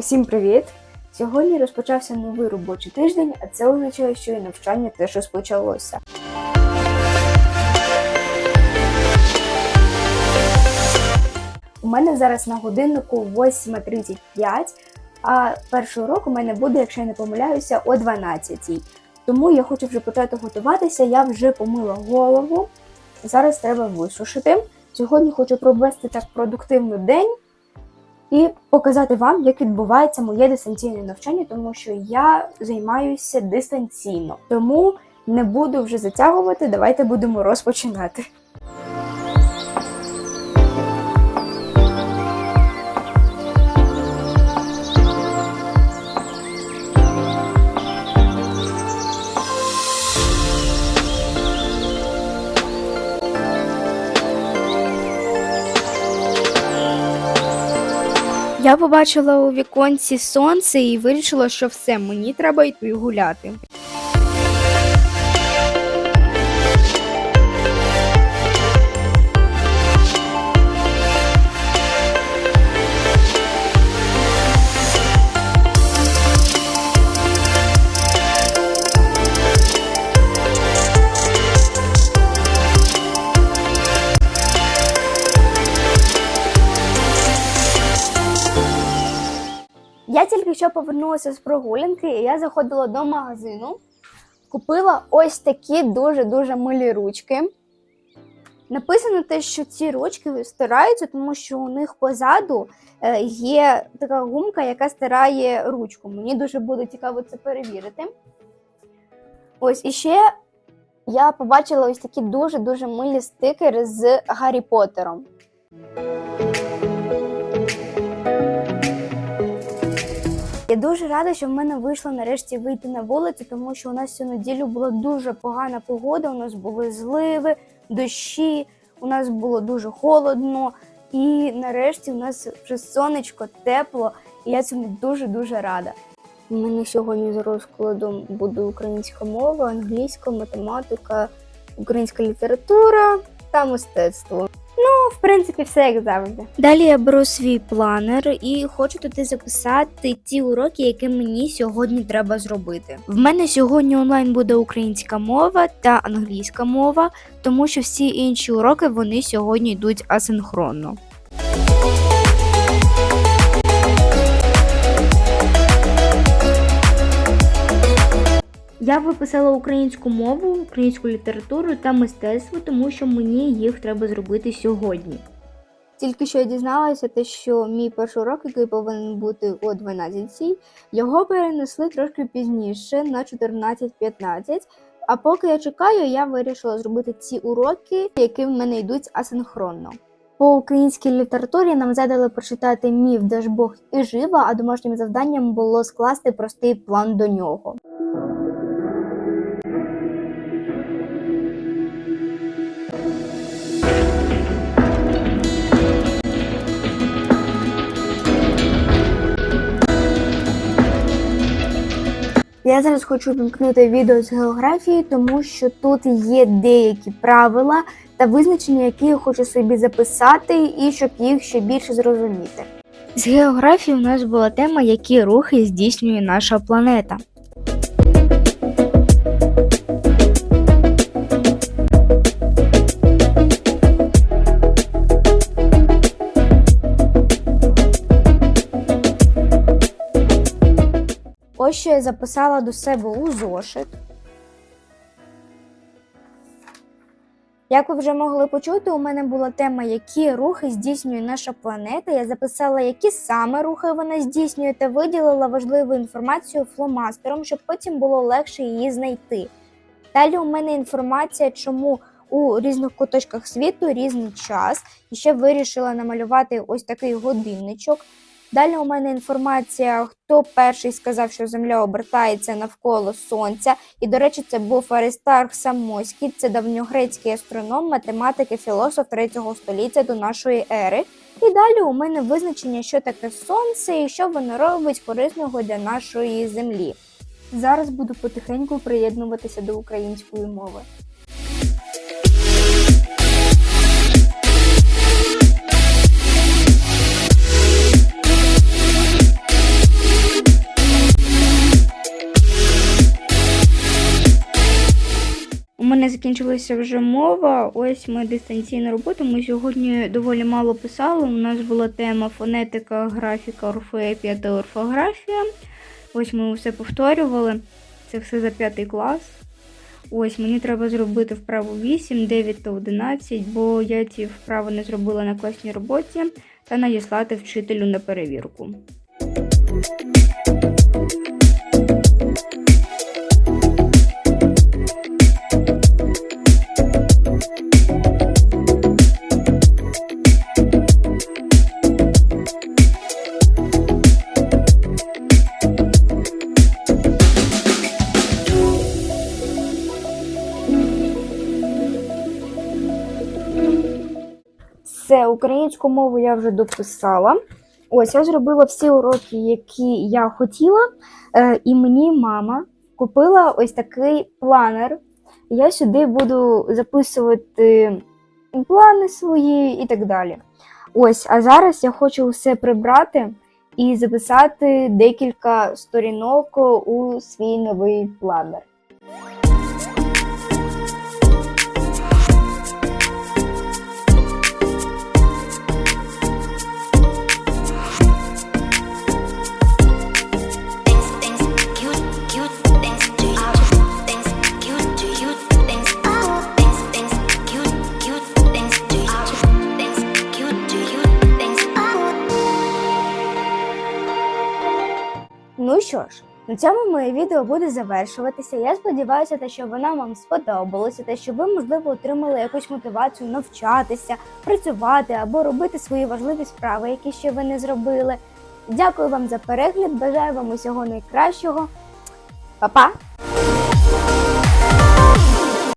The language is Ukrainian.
Всім привіт! Сьогодні розпочався новий робочий тиждень, а це означає, що і навчання теж розпочалося. У мене зараз на годиннику 8.35, а перший урок у мене буде, якщо я не помиляюся, о 12.00. Тому я хочу вже почати готуватися, я вже помила голову. Зараз треба висушити. Сьогодні хочу провести так продуктивний день і показати вам, як відбувається моє дистанційне навчання, тому що я займаюся дистанційно. Тому не буду вже затягувати. Давайте будемо розпочинати. Я побачила у віконці сонце і вирішила, що все, мені треба йти гуляти. Я тільки що повернулася з прогулянки, і я заходила до магазину, купила ось такі дуже-дуже милі ручки. Написано те, що ці ручки стираються, тому що у них позаду е, є така гумка, яка стирає ручку. Мені дуже буде цікаво це перевірити. Ось і ще я побачила ось такі дуже-дуже милі стикери з Гаррі Поттером. Я дуже рада, що в мене вийшло нарешті вийти на вулицю, тому що у нас цю неділю була дуже погана погода. У нас були зливи, дощі, у нас було дуже холодно. І нарешті у нас вже сонечко, тепло, і я цьому дуже дуже рада. У мене сьогодні за розкладом буде українська мова, англійська, математика, українська література та мистецтво. Принципі, все як завжди. Далі я беру свій планер і хочу туди записати ті уроки, які мені сьогодні треба зробити. В мене сьогодні онлайн буде українська мова та англійська мова, тому що всі інші уроки вони сьогодні йдуть асинхронно. Я виписала українську мову, українську літературу та мистецтво, тому що мені їх треба зробити сьогодні. Тільки що я дізналася, те, що мій перший урок, який повинен бути о 12, його перенесли трошки пізніше на 14.15. А поки я чекаю, я вирішила зробити ці уроки, які в мене йдуть асинхронно. По українській літературі нам задали прочитати міф, де ж Бог і жива, а домашнім завданням було скласти простий план до нього. Я зараз хочу вимкнути відео з географії, тому що тут є деякі правила та визначення, які я хочу собі записати, і щоб їх ще більше зрозуміти. З географії у нас була тема, які рухи здійснює наша планета. Ось що я записала до себе у зошит. Як ви вже могли почути, у мене була тема, які рухи здійснює наша планета. Я записала, які саме рухи вона здійснює, та виділила важливу інформацію фломастером, щоб потім було легше її знайти. Далі у мене інформація, чому у різних куточках світу різний час. І ще вирішила намалювати ось такий годинничок. Далі у мене інформація, хто перший сказав, що Земля обертається навколо Сонця. І, до речі, це був Аристарх Самойський, це давньогрецький астроном, математик і філософ 3 століття до нашої ери. І далі у мене визначення, що таке сонце і що воно робить корисного для нашої землі. Зараз буду потихеньку приєднуватися до української мови. Мене закінчилася вже мова. Ось ми дистанційну роботу. Ми сьогодні доволі мало писали. У нас була тема фонетика, графіка, орфоепія та орфографія. Ось ми все повторювали. Це все за п'ятий клас. Ось мені треба зробити вправу 8, 9 та 11, бо я ці вправи не зробила на класній роботі та надіслати вчителю на перевірку. Все, українську мову я вже дописала. Ось я зробила всі уроки, які я хотіла, е, і мені мама купила ось такий планер. Я сюди буду записувати плани свої і так далі. Ось, а зараз я хочу все прибрати і записати декілька сторінок у свій новий планер. Що ж, на цьому моє відео буде завершуватися. Я сподіваюся, те, що вона вам сподобалася, те, що ви, можливо, отримали якусь мотивацію навчатися, працювати або робити свої важливі справи, які ще ви не зробили. Дякую вам за перегляд, бажаю вам усього найкращого. Па-па!